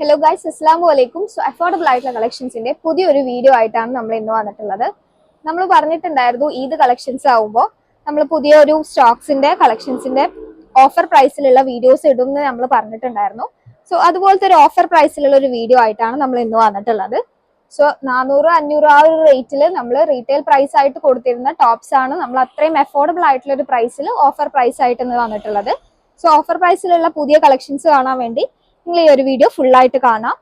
Hello guys അസ്സാം വലൈക്കും so affordable ആയിട്ടുള്ള കളക്ഷൻസിന്റെ പുതിയൊരു വീഡിയോ ആയിട്ടാണ് നമ്മൾ ഇന്ന് വന്നിട്ടുള്ളത്. നമ്മൾ പറഞ്ഞിട്ടുണ്ടായിരുന്നു ഈദ് കളക്ഷൻസ് ആവുമ്പോൾ നമ്മൾ പുതിയൊരു സ്റ്റോക്സിന്റെ കളക്ഷൻസിന്റെ ഓഫർ പ്രൈസിലുള്ള വീഡിയോസ് ഇടും നമ്മൾ പറഞ്ഞിട്ടുണ്ടായിരുന്നു. സോ അതുപോലത്തെ ഒരു ഓഫർ പ്രൈസിലുള്ള ഒരു വീഡിയോ ആയിട്ടാണ് നമ്മൾ ഇന്ന് വന്നിട്ടുള്ളത്. സോ നാനൂറ് അഞ്ഞൂറ് ആ ഒരു റേറ്റിൽ നമ്മൾ റീറ്റെയിൽ പ്രൈസ് ആയിട്ട് കൊടുത്തിരുന്ന ടോപ്സ് ആണ് നമ്മൾ അത്രയും അഫോർഡബിൾ ആയിട്ടുള്ള ഒരു പ്രൈസിൽ ഓഫർ പ്രൈസ് ആയിട്ട് ഇന്ന് വന്നിട്ടുള്ളത്. സോ ഓഫർ പ്രൈസിലുള്ള പുതിയ കളക്ഷൻസ് കാണാൻ വേണ്ടി നിങ്ങൾ ഈ ഒരു വീഡിയോ ഫുൾ ആയിട്ട് കാണാം.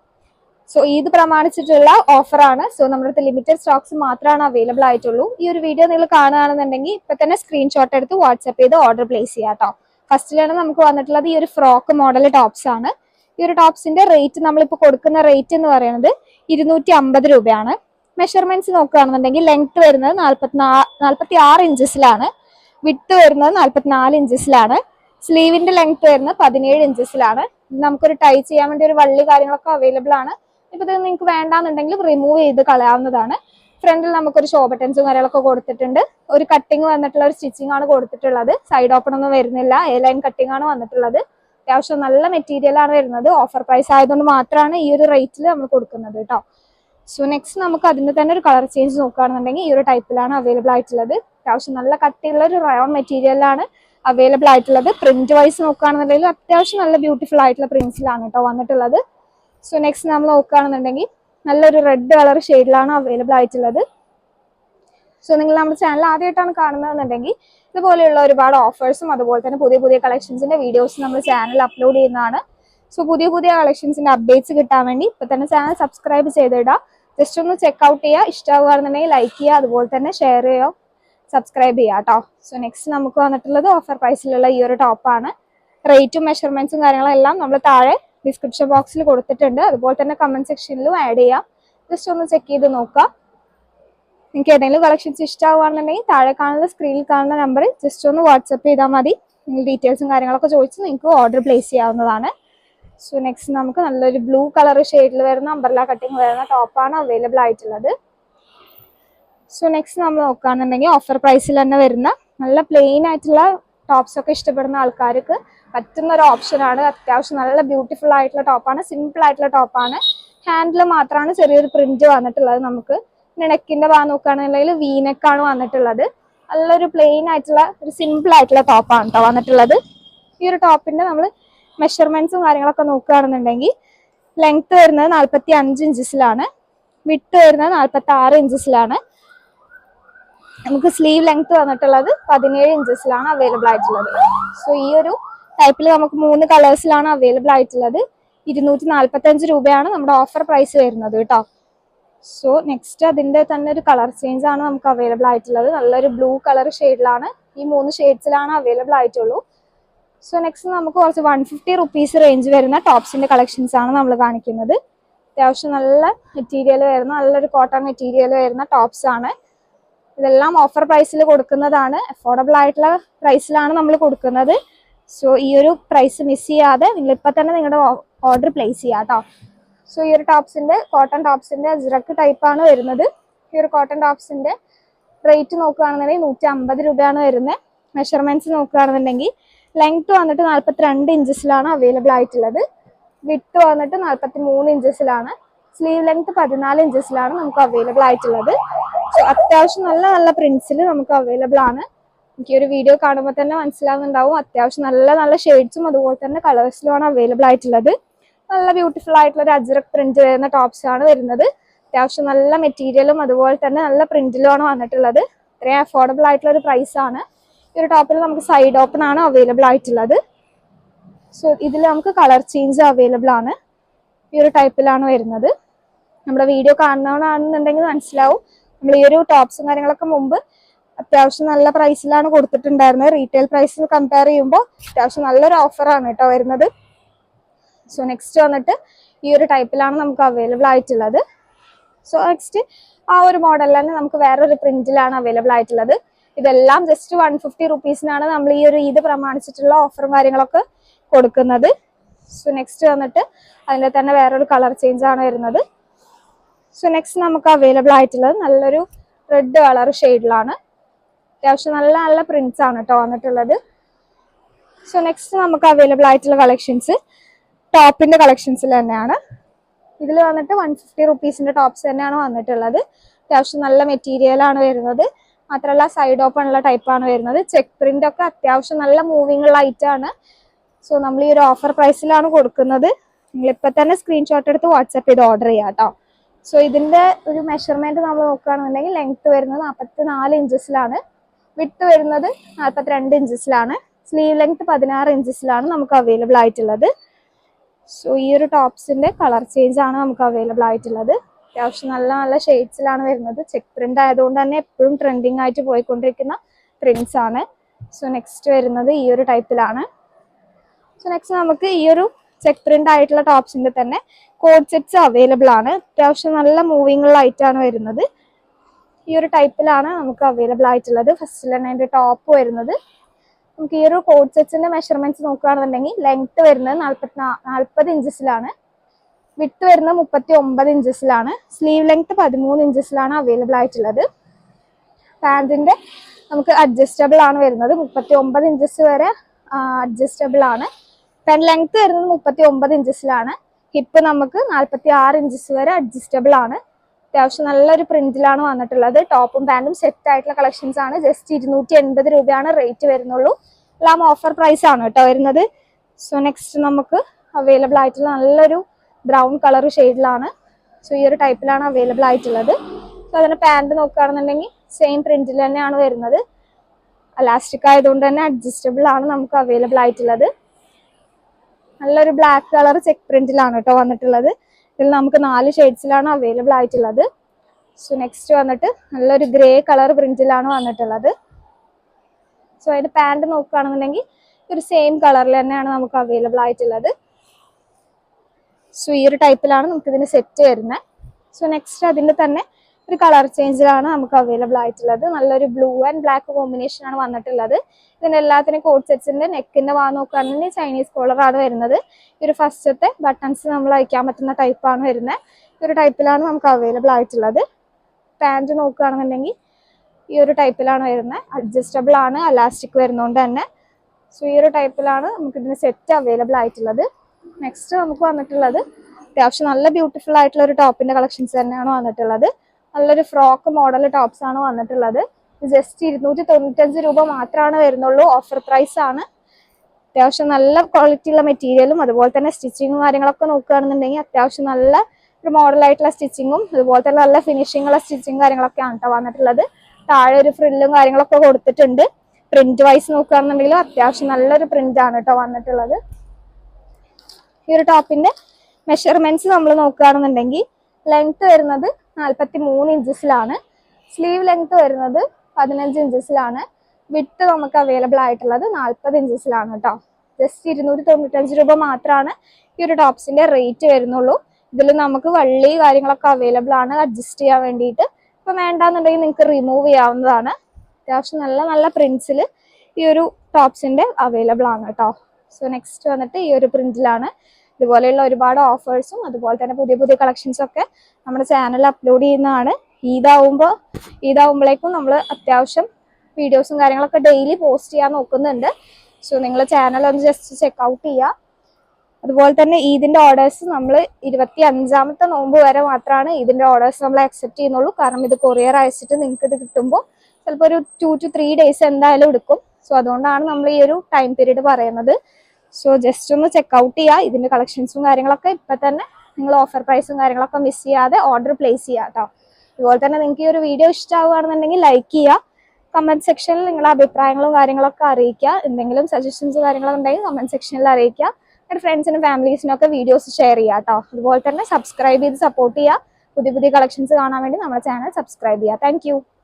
സോ ഈദ് പ്രമാണിച്ചിട്ടുള്ള ഓഫറാണ് സോ നമ്മുടെ ലിമിറ്റഡ് സ്റ്റോക്സ് മാത്രമാണ് അവൈലബിൾ ആയിട്ടുള്ളൂ. ഈ ഒരു വീഡിയോ നിങ്ങൾ കാണുകയാണെന്നുണ്ടെങ്കിൽ ഇപ്പൊ തന്നെ സ്ക്രീൻഷോട്ട് എടുത്ത് വാട്സ്ആപ്പ് ചെയ്ത് ഓർഡർ പ്ലേസ് ചെയ്യാം കേട്ടോ ഫസ്റ്റിലാണ് നമുക്ക് വന്നിട്ടുള്ളത് ഈ ഒരു ഫ്രോക്ക് മോഡൽ ടോപ്സ് ആണ്. ഈ ഒരു ടോപ്സിന്റെ റേറ്റ് നമ്മളിപ്പോൾ കൊടുക്കുന്ന റേറ്റ് എന്ന് പറയുന്നത് ഇരുന്നൂറ്റി അമ്പത് രൂപയാണ്. മെഷർമെന്റ്സ് നോക്കുകയാണെന്നുണ്ടെങ്കിൽ ലെങ്ത് വരുന്നത് നാൽപ്പത്തി ആറ് ഇഞ്ചസിലാണ് വിട്ട് വരുന്നത് നാൽപ്പത്തിനാല് ഇഞ്ചസിലാണ് സ്ലീവിന്റെ ലെങ്ത് വരുന്നത് പതിനേഴ് ഇഞ്ചസിലാണ് നമുക്കൊരു ടൈ ചെയ്യാൻ വേണ്ടി ഒരു വള്ളി കാര്യങ്ങളൊക്കെ അവൈലബിൾ ആണ്. ഇപ്പൊ ഇത് നിങ്ങൾക്ക് വേണ്ടാന്നുണ്ടെങ്കിൽ റിമൂവ് ചെയ്ത് കളയാവുന്നതാണ്. ഫ്രണ്ടിൽ നമുക്കൊരു ഷോ ബട്ടൺസും കാര്യങ്ങളൊക്കെ കൊടുത്തിട്ടുണ്ട്. ഒരു കട്ടിങ് വന്നിട്ടുള്ള ഒരു സ്റ്റിച്ചിങ് ആണ് കൊടുത്തിട്ടുള്ളത്. സൈഡ് ഓപ്പൺ ഒന്നും വരുന്നില്ല. എ ലൈൻ കട്ടിങ് ആണ് വന്നിട്ടുള്ളത്. അത്യാവശ്യം നല്ല മെറ്റീരിയൽ ആണ് വരുന്നത്. ഓഫർ പ്രൈസ് ആയതുകൊണ്ട് മാത്രമാണ് ഈ ഒരു റേറ്റിൽ നമ്മൾ കൊടുക്കുന്നത് കേട്ടോ. സോ നെക്സ്റ്റ് നമുക്ക് അതിന്റെ തന്നെ ഒരു കളർ ചേഞ്ച് നോക്കുകയാണെന്നുണ്ടെങ്കിൽ ഈ ഒരു ടൈപ്പിലാണ് അവൈലബിൾ ആയിട്ടുള്ളത്. അത്യാവശ്യം നല്ല കട്ടിയുള്ള ഒരു റയോൺ മെറ്റീരിയലാണ് അവൈലബിൾ ആയിട്ടുള്ളത്. പ്രിന്റ് വൈസ് നോക്കുകയാണെന്നുണ്ടെങ്കിൽ അത്യാവശ്യം നല്ല ബ്യൂട്ടിഫുൾ ആയിട്ടുള്ള പ്രിന്റ്സിലാണ് കേട്ടോ വന്നിട്ടുള്ളത്. സോ നെക്സ്റ്റ് നമ്മൾ നോക്കുകയാണെന്നുണ്ടെങ്കിൽ നല്ലൊരു റെഡ് കളർ ഷെയ്ഡിലാണ് അവൈലബിൾ ആയിട്ടുള്ളത്. സോ നിങ്ങൾ നമ്മുടെ ചാനൽ ആദ്യമായിട്ടാണ് കാണുന്നതെന്നുണ്ടെങ്കിൽ ഇതുപോലെയുള്ള ഒരുപാട് ഓഫേഴ്സും അതുപോലെ തന്നെ പുതിയ പുതിയ കളക്ഷൻസിന്റെ വീഡിയോസ് നമ്മൾ ചാനൽ അപ്ലോഡ് ചെയ്യുന്നതാണ്. സോ പുതിയ പുതിയ കളക്ഷൻസിന്റെ അപ്ഡേറ്റ്സ് കിട്ടാൻ വേണ്ടി ഇപ്പൊ തന്നെ ചാനൽ സബ്സ്ക്രൈബ് ചെയ്തിടാം ജസ്റ്റ് ഒന്ന് ചെക്ക് ഔട്ട് ചെയ്യുക. ഇഷ്ടമാകുകയാണെന്നുണ്ടെങ്കിൽ ലൈക്ക് ചെയ്യുക. അതുപോലെ തന്നെ ഷെയർ ചെയ്യുക. സബ്സ്ക്രൈബ് ചെയ്യുക കേട്ടോ സോ നെക്സ്റ്റ് നമുക്ക് വന്നിട്ടുള്ളത് ഓഫർ പ്രൈസിലുള്ള ഈ ഒരു ടോപ്പാണ് റേറ്റും മെഷർമെന്റ്സും കാര്യങ്ങളും എല്ലാം നമ്മൾ താഴെ ഡിസ്ക്രിപ്ഷൻ ബോക്സിൽ കൊടുത്തിട്ടുണ്ട്. അതുപോലെ തന്നെ കമന്റ് സെക്ഷനിലും ആഡ് ചെയ്യാം. ജസ്റ്റ് ഒന്ന് ചെക്ക് ചെയ്ത് നോക്കുക. നിങ്ങൾക്ക് ഏതെങ്കിലും കളക്ഷൻസ് ഇഷ്ടമാവുകയാണെന്നുണ്ടെങ്കിൽ താഴെ കാണുന്ന സ്ക്രീനിൽ കാണുന്ന നമ്പറിൽ ജസ്റ്റ് ഒന്ന് വാട്സപ്പ് ചെയ്താൽ മതി. നിങ്ങൾ ഡീറ്റെയിൽസും കാര്യങ്ങളൊക്കെ ചോദിച്ച് നിങ്ങൾക്ക് ഓർഡർ പ്ലേസ് ചെയ്യാവുന്നതാണ്. സോ നെക്സ്റ്റ് നമുക്ക് നല്ലൊരു ബ്ലൂ കളർ ഷെയ്ഡിൽ വരുന്ന അമ്പർല കട്ടിങ് വരുന്ന ടോപ്പാണ് അവൈലബിൾ ആയിട്ടുള്ളത്. സോ നെക്സ്റ്റ് നമ്മൾ നോക്കുകയാണെന്നുണ്ടെങ്കിൽ ഓഫർ പ്രൈസിൽ തന്നെ വരുന്ന നല്ല പ്ലെയിൻ ആയിട്ടുള്ള ടോപ്സ് ഒക്കെ ഇഷ്ടപ്പെടുന്ന ആൾക്കാർക്ക് പറ്റുന്ന ഒരു ഓപ്ഷനാണ് അത്യാവശ്യം നല്ല ബ്യൂട്ടിഫുൾ ആയിട്ടുള്ള ടോപ്പാണ് സിമ്പിൾ ആയിട്ടുള്ള ടോപ്പാണ് ഹാൻഡിൽ മാത്രമാണ് ചെറിയൊരു പ്രിന്റ് വന്നിട്ടുള്ളത് നമുക്ക്. പിന്നെ നെക്കിന്റെ ഭാഗം നോക്കുകയാണെന്നുണ്ടെങ്കിൽ വീനെക്കാണ് വന്നിട്ടുള്ളത്. നല്ലൊരു പ്ലെയിൻ ആയിട്ടുള്ള ഒരു സിമ്പിൾ ആയിട്ടുള്ള ടോപ്പാണ് കേട്ടോ വന്നിട്ടുള്ളത്. ഈ ഒരു ടോപ്പിന്റെ നമ്മൾ മെഷർമെന്റ്സും കാര്യങ്ങളൊക്കെ നോക്കുകയാണെന്നുണ്ടെങ്കിൽ ലെങ്ത് വരുന്നത് നാൽപ്പത്തി അഞ്ച് ഇഞ്ചസിലാണ് വിട്ട് വരുന്നത് നാൽപ്പത്തി ആറ് ഇഞ്ചസിലാണ് നമുക്ക് സ്ലീവ് ലെങ്ത് വന്നിട്ടുള്ളത് പതിനേഴ് ഇഞ്ചസിലാണ് അവൈലബിൾ ആയിട്ടുള്ളത്. സോ ഈ ഒരു ടൈപ്പിൽ നമുക്ക് മൂന്ന് കളേഴ്സിലാണ് അവൈലബിൾ ആയിട്ടുള്ളത്. ഇരുന്നൂറ്റി നാൽപ്പത്തി അഞ്ച് രൂപയാണ് നമ്മുടെ ഓഫർ പ്രൈസ് വരുന്നത് കേട്ടോ. സോ നെക്സ്റ്റ് അതിന്റെ തന്നെ ഒരു കളർ ചേഞ്ച് ആണ് നമുക്ക് അവൈലബിൾ ആയിട്ടുള്ളത്. നല്ലൊരു ബ്ലൂ കളർ ഷെയ്ഡിലാണ് ഈ മൂന്ന് ഷെയ്ഡ്സിലാണ് അവൈലബിൾ ആയിട്ടുള്ളൂ. സോ നെക്സ്റ്റ് നമുക്ക് കുറച്ച് വൺ ഫിഫ്റ്റി റുപ്പീസ് റേഞ്ച് വരുന്ന ടോപ്സിന്റെ കളക്ഷൻസ് ആണ് നമ്മൾ കാണിക്കുന്നത്. അത്യാവശ്യം നല്ല മെറ്റീരിയൽ വരുന്ന നല്ലൊരു കോട്ടൺ മെറ്റീരിയൽ വരുന്ന ടോപ്സ് ആണ്. ഇതെല്ലാം ഓഫർ പ്രൈസിൽ കൊടുക്കുന്നതാണ്. അഫോർഡബിൾ ആയിട്ടുള്ള പ്രൈസിലാണ് നമ്മൾ കൊടുക്കുന്നത്. സോ ഈ ഒരു പ്രൈസ് മിസ് ചെയ്യാതെ നിങ്ങൾ ഇപ്പം തന്നെ നിങ്ങളുടെ ഓർഡർ പ്ലേസ് ചെയ്യാം കേട്ടോ സോ ഈ ഒരു ടോപ്സിന്റെ കോട്ടൺ ടോപ്സിന്റെ അജ്രക്ക് ടൈപ്പാണ് വരുന്നത്. ഈ ഒരു കോട്ടൺ ടോപ്സിന്റെ റേറ്റ് നോക്കുകയാണെന്നുണ്ടെങ്കിൽ നൂറ്റി അമ്പത് രൂപയാണ് വരുന്നത്. മെഷർമെന്റ്സ് നോക്കുകയാണെന്നുണ്ടെങ്കിൽ ലെങ്ത് വന്നിട്ട് നാൽപ്പത്തിരണ്ട് ഇഞ്ചസിലാണ് അവൈലബിൾ ആയിട്ടുള്ളത്. വിട്ട് വന്നിട്ട് നാൽപ്പത്തി മൂന്ന് ഇഞ്ചസിലാണ്. സ്ലീവ് ലെങ്ത് പതിനാല് ഇഞ്ചസിലാണ് നമുക്ക് അവൈലബിൾ ആയിട്ടുള്ളത്. സോ അത്യാവശ്യം നല്ല നല്ല പ്രിന്റ്സിൽ നമുക്ക് അവൈലബിൾ ആണ്. എനിക്ക് ഒരു വീഡിയോ കാണുമ്പോൾ തന്നെ മനസ്സിലാവുന്നുണ്ടാവും. അത്യാവശ്യം നല്ല നല്ല ഷെയ്ഡ്സും അതുപോലെ തന്നെ കളേഴ്സിലുമാണ് അവൈലബിൾ ആയിട്ടുള്ളത്. നല്ല ബ്യൂട്ടിഫുൾ ആയിട്ടുള്ള ഒരു അജറക് പ്രിന്റ് വരുന്ന ടോപ്സ് ആണ് വരുന്നത്. അത്യാവശ്യം നല്ല മെറ്റീരിയലും അതുപോലെ തന്നെ നല്ല പ്രിന്റിലുമാണ് വന്നിട്ടുള്ളത്. ഇത്രയും അഫോർഡബിൾ ആയിട്ടുള്ള ഒരു പ്രൈസ് ആണ്. ഈ ഒരു ടോപ്പിൽ നമുക്ക് സൈഡ് ഓപ്പൺ ആണ് അവൈലബിൾ ആയിട്ടുള്ളത്. സോ ഇതിൽ നമുക്ക് കളർ ചേഞ്ച് അവൈലബിൾ ആണ്. ഈ ഒരു ടൈപ്പിലാണ് വരുന്നത്. നമ്മുടെ വീഡിയോ കാണുന്നവരാണെന്നുണ്ടെങ്കിൽ മനസ്സിലാവും. നമ്മൾ ഈ ഒരു ടോപ്സും കാര്യങ്ങളൊക്കെ മുമ്പ് അത്യാവശ്യം നല്ല പ്രൈസിലാണ് കൊടുത്തിട്ടുണ്ടായിരുന്നത്. റീറ്റെയിൽ പ്രൈസിൽ കമ്പയർ ചെയ്യുമ്പോൾ അത്യാവശ്യം നല്ലൊരു ഓഫറാണ് കേട്ടോ വരുന്നത്. സോ നെക്സ്റ്റ് വന്നിട്ട് ഈ ഒരു ടൈപ്പിലാണ് നമുക്ക് അവൈലബിൾ ആയിട്ടുള്ളത്. സോ നെക്സ്റ്റ് ആ ഒരു മോഡലിൽ തന്നെ നമുക്ക് വേറൊരു പ്രിന്റിലാണ് അവൈലബിൾ ആയിട്ടുള്ളത്. ഇതെല്ലാം ജസ്റ്റ് വൺ ഫിഫ്റ്റി റുപ്പീസിനാണ് നമ്മൾ ഈ ഒരു ഇത് പ്രമാണിച്ചിട്ടുള്ള ഓഫറും കാര്യങ്ങളൊക്കെ കൊടുക്കുന്നത്. സോ നെക്സ്റ്റ് വന്നിട്ട് അതിന്റെ തന്നെ വേറൊരു കളർ ചേഞ്ച് ആണ് വരുന്നത്. സോ നെക്സ്റ്റ് നമുക്ക് അവൈലബിൾ ആയിട്ടുള്ളത് നല്ലൊരു റെഡ് കളർ ഷെയ്ഡിലാണ് അത്യാവശ്യം നല്ല നല്ല പ്രിന്റ്സ് ആണ് കേട്ടോ വന്നിട്ടുള്ളത്. സോ നെക്സ്റ്റ് നമുക്ക് അവൈലബിൾ ആയിട്ടുള്ള കളക്ഷൻസ് ടോപ്പിന്റെ കളക്ഷൻസിൽ തന്നെയാണ്. ഇതിൽ വന്നിട്ട് വൺ ഫിഫ്റ്റി റുപ്പീസിന്റെ ടോപ്സ് തന്നെയാണ് വന്നിട്ടുള്ളത്. അത്യാവശ്യം നല്ല മെറ്റീരിയൽ ആണ് വരുന്നത്. മാത്രമല്ല സൈഡ് ഓപ്പൺ ഉള്ള ടൈപ്പാണ് വരുന്നത്. ചെക്ക് പ്രിന്റ് ഒക്കെ അത്യാവശ്യം നല്ല മൂവിങ് ഉള്ള ഐറ്റം ആണ്. സോ നമ്മൾ ഈ ഒരു ഓഫർ പ്രൈസിലാണ് കൊടുക്കുന്നത്. നിങ്ങൾ ഇപ്പൊ തന്നെ സ്ക്രീൻഷോട്ട് എടുത്ത് വാട്സപ്പ് ചെയ്ത് ഓർഡർ ചെയ്യാം കേട്ടോ സോ ഇതിന്റെ ഒരു മെഷർമെന്റ് നമ്മൾ നോക്കുകയാണെന്നുണ്ടെങ്കിൽ ലെങ്ത് വരുന്നത് നാൽപ്പത്തി നാല് ഇഞ്ചസിലാണ് വിട്ട് വരുന്നത് നാൽപ്പത്തിരണ്ട് ഇഞ്ചസിലാണ് സ്ലീവ് ലെങ്ത് പതിനാറ് ഇഞ്ചസിലാണ് നമുക്ക് അവൈലബിൾ ആയിട്ടുള്ളത്. സോ ഈ ഒരു ടോപ്സിന്റെ കളർ ചേഞ്ച് ആണ് നമുക്ക് അവൈലബിൾ ആയിട്ടുള്ളത്. അത്യാവശ്യം നല്ല നല്ല ഷെയ്ഡ്സിലാണ് വരുന്നത്. ചെക്ക് പ്രിന്റ് ആയതുകൊണ്ട് തന്നെ എപ്പോഴും ട്രെൻഡിങ് ആയിട്ട് പോയിക്കൊണ്ടിരിക്കുന്ന പ്രിന്റ്സ് ആണ്. സോ നെക്സ്റ്റ് വരുന്നത് ഈ ഒരു ടൈപ്പിലാണ് സോ നെക്സ്റ്റ് നമുക്ക് ഈ ഒരു ചെക്ക് പ്രിന്റ് ആയിട്ടുള്ള ടോപ്സിന്റെ തന്നെ കോഡ് സെറ്റ്സ് അവൈലബിൾ ആണ്. അത്യാവശ്യം നല്ല മൂവിങ് ഉള്ള ആണ് വരുന്നത്. ഈ ഒരു ടൈപ്പിലാണ് നമുക്ക് അവൈലബിൾ ആയിട്ടുള്ളത്. ഫസ്റ്റിൽ തന്നെ അതിന്റെ ടോപ്പ് വരുന്നത്. നമുക്ക് ഈ ഒരു കോഡ് സെറ്റ്സിന്റെ മെഷർമെന്റ്സ് നോക്കുകയാണെന്നുണ്ടെങ്കിൽ ലെങ്ത് വരുന്നത് നാൽപ്പത്തി നാൽപ്പത് ഇഞ്ചസിലാണ് വിട്ട് വരുന്നത് മുപ്പത്തി ഒമ്പത് ഇഞ്ചസിലാണ് സ്ലീവ് ലെങ്ത് പതിമൂന്ന് ഇഞ്ചസിലാണ് അവൈലബിൾ ആയിട്ടുള്ളത്. പാന്റിന്റെ നമുക്ക് അഡ്ജസ്റ്റബിൾ ആണ് വരുന്നത്. മുപ്പത്തി ഒമ്പത് ഇഞ്ചസ് വരെ അഡ്ജസ്റ്റബിൾ ആണ്. പെൻ ലെങ്ത് വരുന്നത് മുപ്പത്തി ഒമ്പത് ഇഞ്ചസിലാണ് ഹിപ്പ് നമുക്ക് നാൽപ്പത്തി ആറ് ഇഞ്ചസ് വരെ അഡ്ജസ്റ്റബിൾ ആണ്. അത്യാവശ്യം നല്ലൊരു പ്രിന്റിലാണ് വന്നിട്ടുള്ളത്. ടോപ്പും പാന്റും സെറ്റ് ആയിട്ടുള്ള കളക്ഷൻസ് ആണ്. ജസ്റ്റ് ഇരുന്നൂറ്റി എൺപത് രൂപയാണ് റേറ്റ് വരുന്നുള്ളൂ. എല്ലാം ഓഫർ പ്രൈസ് ആണ് കേട്ടോ വരുന്നത്. സോ നെക്സ്റ്റ് നമുക്ക് അവൈലബിൾ ആയിട്ടുള്ള നല്ലൊരു ബ്രൗൺ കളർ ഷെയ്ഡിലാണ് സോ ഈ ഒരു ടൈപ്പിലാണ് അവൈലബിൾ ആയിട്ടുള്ളത്. സോ അതിന് പാന്റ് നോക്കുകയാണെന്നുണ്ടെങ്കിൽ സെയിം പ്രിന്റിൽ തന്നെയാണ് വരുന്നത്. അലാസ്റ്റിക് ആയതുകൊണ്ട് തന്നെ അഡ്ജസ്റ്റബിൾ ആണ് നമുക്ക് അവൈലബിൾ ആയിട്ടുള്ളത്. നല്ലൊരു ബ്ലാക്ക് കളർ ചെക്ക് പ്രിന്റിലാണ് കേട്ടോ വന്നിട്ടുള്ളത്. ഇതിൽ നമുക്ക് നാല് ഷെയ്ഡ്സിലാണ് അവൈലബിൾ ആയിട്ടുള്ളത്. സോ നെക്സ്റ്റ് വന്നിട്ട് നല്ലൊരു ഗ്രേ കളർ പ്രിന്റിലാണ് വന്നിട്ടുള്ളത്. സോ അതിന്റെ പാന്റ് നോക്കുകയാണെന്നുണ്ടെങ്കിൽ ഒരു സെയിം കളറിൽ തന്നെയാണ് നമുക്ക് അവൈലബിൾ ആയിട്ടുള്ളത്. സോ ഈ ഒരു ടൈപ്പിലാണ് നമുക്ക് ഇതിന് സെറ്റ് വരുന്നത്. സോ നെക്സ്റ്റ് അതിന്റെ തന്നെ ഒരു കളർ ചേഞ്ചിലാണ് നമുക്ക് അവൈലബിൾ ആയിട്ടുള്ളത്. നല്ലൊരു ബ്ലൂ ആൻഡ് ബ്ലാക്ക് കോമ്പിനേഷൻ ആണ് വന്നിട്ടുള്ളത്. ഇതിന്റെ എല്ലാത്തിനും കോഡ് സെറ്റ്സിന്റെ നെക്കിന്റെ വാ നോക്കുകയാണെന്നുണ്ടെങ്കിൽ ചൈനീസ് കോളർ ആണ് വരുന്നത്. ഈ ഒരു ഫസ്റ്റത്തെ ബട്ടൺസ് നമ്മൾ അയക്കാൻ പറ്റുന്ന ടൈപ്പാണ് വരുന്നത്. ഈ ഒരു ടൈപ്പിലാണ് നമുക്ക് അവൈലബിൾ ആയിട്ടുള്ളത്. പാന്റ് നോക്കുകയാണെന്നുണ്ടെങ്കിൽ ഈ ഒരു ടൈപ്പിലാണ് വരുന്നത്. അഡ്ജസ്റ്റബിൾ ആണ് അലാസ്റ്റിക് വരുന്നതുകൊണ്ട് തന്നെ. സോ ഈ ഒരു ടൈപ്പിലാണ് നമുക്ക് ഇതിന് സെറ്റ് അവൈലബിൾ ആയിട്ടുള്ളത്. നെക്സ്റ്റ് നമുക്ക് വന്നിട്ടുള്ളത് അത്യാവശ്യം നല്ല ബ്യൂട്ടിഫുൾ ആയിട്ടുള്ള ഒരു ടോപ്പിന്റെ കളക്ഷൻസ് തന്നെയാണ് വന്നിട്ടുള്ളത്. നല്ലൊരു ഫ്രോക്ക് മോഡൽ ടോപ്സ് ആണ് വന്നിട്ടുള്ളത്. ജസ്റ്റ് ഇരുന്നൂറ്റി തൊണ്ണൂറ്റഞ്ച് രൂപ മാത്രമാണ് വരുന്നുള്ളൂ. ഓഫർ പ്രൈസ് ആണ്. അത്യാവശ്യം നല്ല ക്വാളിറ്റി ഉള്ള മെറ്റീരിയലും അതുപോലെ തന്നെ സ്റ്റിച്ചിങ്ങും കാര്യങ്ങളൊക്കെ നോക്കുകയാണെന്നുണ്ടെങ്കിൽ അത്യാവശ്യം നല്ല ഒരു മോഡൽ ആയിട്ടുള്ള സ്റ്റിച്ചിങ്ങും അതുപോലെ തന്നെ നല്ല ഫിനിഷിംഗ് ഉള്ള സ്റ്റിച്ചിങ് കാര്യങ്ങളൊക്കെയാണ് കേട്ടോ വന്നിട്ടുള്ളത്. താഴെ ഒരു ഫ്രില്ലും കാര്യങ്ങളൊക്കെ കൊടുത്തിട്ടുണ്ട്. പ്രിന്റ് വൈസ് നോക്കുകയാണെന്നുണ്ടെങ്കിൽ അത്യാവശ്യം നല്ലൊരു പ്രിന്റ് ആണ് കേട്ടോ വന്നിട്ടുള്ളത്. ഈ ഒരു ടോപ്പിന്റെ മെഷർമെന്റ്സ് നമ്മൾ നോക്കുകയാണെന്നുണ്ടെങ്കിൽ ലെങ്ത് വരുന്നത് നാൽപ്പത്തി മൂന്ന് ഇഞ്ചസിലാണ്. സ്ലീവ് ലെങ്ത് വരുന്നത് പതിനഞ്ച് ഇഞ്ചസിലാണ്. വിട്ട് നമുക്ക് അവൈലബിൾ ആയിട്ടുള്ളത് നാൽപ്പത് ഇഞ്ചസിലാണ് കേട്ടോ ജസ്റ്റ് ഇരുന്നൂറ്റി തൊണ്ണൂറ്റഞ്ച് രൂപ മാത്രമാണ് ഈ ഒരു ടോപ്സിന്റെ റേറ്റ് വരുന്നുള്ളൂ. ഇതിൽ നമുക്ക് വള്ളി കാര്യങ്ങളൊക്കെ അവൈലബിൾ ആണ് അഡ്ജസ്റ്റ് ചെയ്യാൻ വേണ്ടിയിട്ട്. ഇപ്പൊ വേണ്ടാന്നുണ്ടെങ്കിൽ നിങ്ങൾക്ക് റിമൂവ് ചെയ്യാവുന്നതാണ്. അത്യാവശ്യം നല്ല നല്ല പ്രിന്റ്സിൽ ഈ ഒരു ടോപ്സിന്റെ അവൈലബിൾ ആണ് കേട്ടോ സോ നെക്സ്റ്റ് വന്നിട്ട് ഈ ഒരു പ്രിന്റിലാണ് ഇതുപോലെയുള്ള ഒരുപാട് ഓഫേഴ്സും അതുപോലെ തന്നെ പുതിയ പുതിയ കളക്ഷൻസും ഒക്കെ നമ്മുടെ ചാനൽ അപ്ലോഡ് ചെയ്യുന്നതാണ്. ഈദാവുമ്പോൾ ഈദാവുമ്പോഴേക്കും നമ്മൾ അത്യാവശ്യം വീഡിയോസും കാര്യങ്ങളൊക്കെ ഡെയിലി പോസ്റ്റ് ചെയ്യാൻ നോക്കുന്നുണ്ട്. സോ നിങ്ങൾ ചാനൽ ഒന്ന് ജസ്റ്റ് ചെക്ക് ഔട്ട് ചെയ്യുക അതുപോലെ തന്നെ ഈദിന്റെ ഓർഡേഴ്സ് നമ്മൾ ഇരുപത്തി അഞ്ചാമത്തെ നോമ്പ് വരെ മാത്രമാണ് ഈദിന്റെ ഓർഡേഴ്സ് നമ്മൾ അക്സെപ്റ്റ് ചെയ്യുന്നുള്ളൂ. കാരണം ഇത് കൊറിയർ അയച്ചിട്ട് നിങ്ങൾക്ക് ഇത് കിട്ടുമ്പോൾ ചിലപ്പോൾ ഒരു ടു ടു ത്രീ ഡേയ്സ് എന്തായാലും എടുക്കും. സോ അതുകൊണ്ടാണ് നമ്മൾ ഈ ഒരു ടൈം പീരീഡ് പറയുന്നത്. സോ ജസ്റ്റ് ഒന്ന് ചെക്ക് ഔട്ട് ചെയ്യുക ഇതിന്റെ കളക്ഷൻസും കാര്യങ്ങളൊക്കെ ഇപ്പൊ തന്നെ നിങ്ങൾ ഓഫർ പ്രൈസും കാര്യങ്ങളൊക്കെ മിസ് ചെയ്യാതെ ഓർഡർ പ്ലേസ് ചെയ്യുക കേട്ടോ അതുപോലെ തന്നെ നിങ്ങൾക്ക് ഈ ഒരു വീഡിയോ ഇഷ്ടമാവുകയാണെന്നുണ്ടെങ്കിൽ ലൈക്ക് ചെയ്യുക കമന്റ് സെക്ഷനിൽ നിങ്ങളുടെ അഭിപ്രായങ്ങളും കാര്യങ്ങളൊക്കെ അറിയിക്കുക എന്തെങ്കിലും സജഷൻസ് കാര്യങ്ങളൊക്കെ ഉണ്ടെങ്കിൽ കമന്റ് സെക്ഷനിൽ അറിയിക്കുക നിങ്ങളുടെ ഫ്രണ്ട്സിനും ഫാമിലീസിനും ഒക്കെ വീഡിയോസ് ഷെയർ ചെയ്യുക കേട്ടോ അതുപോലെ തന്നെ സബ്സ്ക്രൈബ് ചെയ്ത് സപ്പോർട്ട് ചെയ്യുക പുതിയ പുതിയ കളക്ഷൻസ് കാണാൻ വേണ്ടി നമ്മുടെ ചാനൽ സബ്സ്ക്രൈബ് ചെയ്യുക താങ്ക്